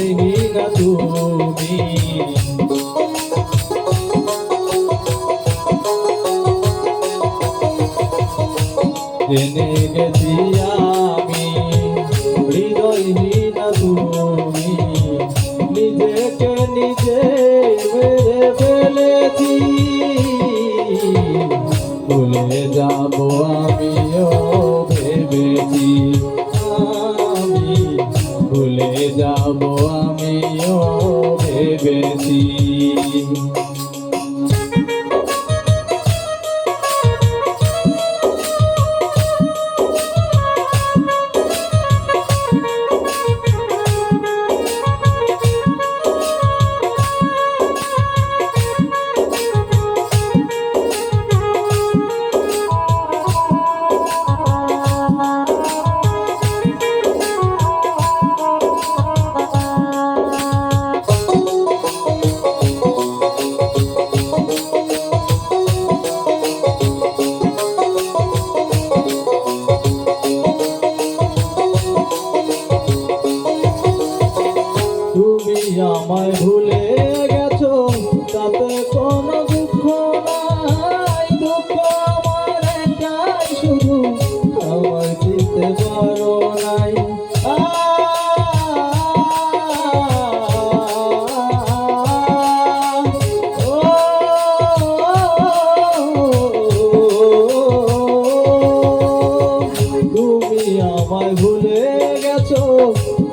হৃদয়হীন তুমি জেনে ভেবেছি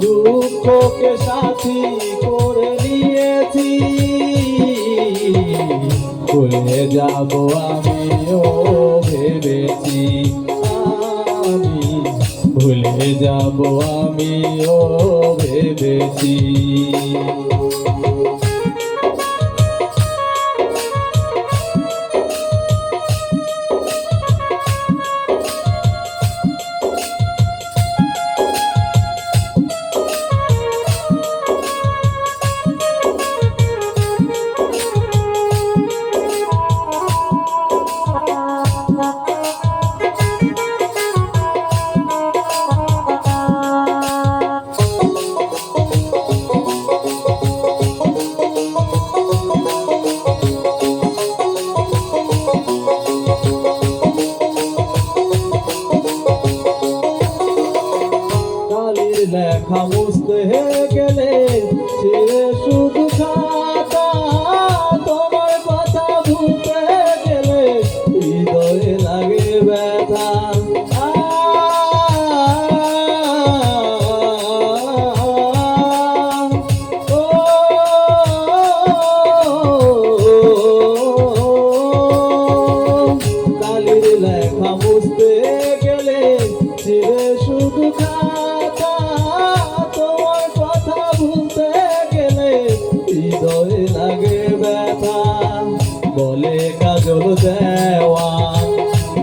দুঃখকে সাথী করে নিয়েছি। ভুলে যাব আমিও ভেবেছি আমি। ভুলে যাব আমিও ভেবেছি।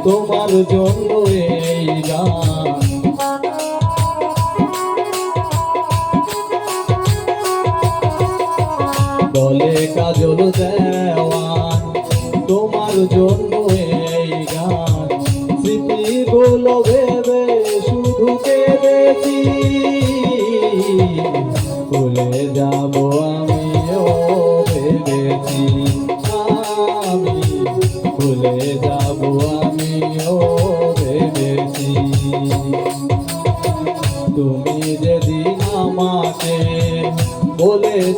তোমার জন্য বলে কাজল দেওয়ান তোমার জন্য গান। স্মৃতিগুলো ভেবে শুধু কেঁদেছি।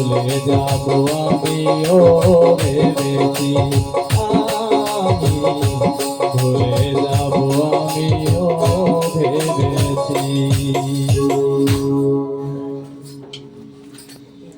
ভুলে যাব আমিও ভেবেছি আমি